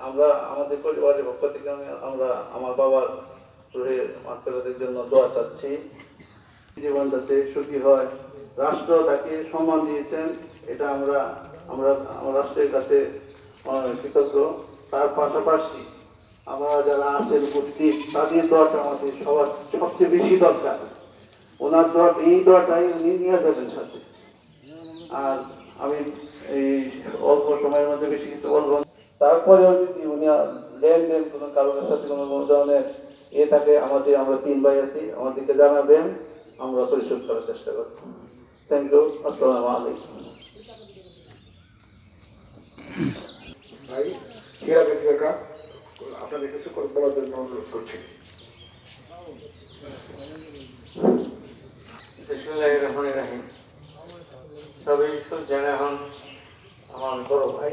আমরা আমাদের পরিবারের পক্ষ থেকে আমি- আমরা আমার বাবার রুহের মাত্রাদের জন্য দোয়া চাচ্ছি। জীবন যাতে সুখী হয়, রাষ্ট্র তাকে সম্মান দিয়েছেন, এটা আমরা আমরা রাষ্ট্রের কাছে কৃতজ্ঞ। তার পাশাপাশি আমরা যারা আছেন উপস্থিত, তাদের দোয়াটা আমাদের সবার সবচেয়ে বেশি দরকার। ওনার দোয়া এই দোয়াটাই উনি নিয়ে যাবেন সাথে। আর আমি এই অল্প সময়ের মধ্যে বেশি কিছু বলব। তারপরেও যদি উনি আর লেনদেন কোনো কারণের সাথে কোনো কোনো ধরনের এ থাকে আমাদের আমরা তিন ভাই আছি আমাদেরকে জানাবেন আমরা পরিশোধ করার চেষ্টা করব। থ্যাংক ইউ আসসালামু আলাইকুম। ভাই আপনাদের কিছু বলার জন্য অনুরোধ করছি। রহমান রাহিম। সবাই শুনছেন এখন আমার বড় ভাই।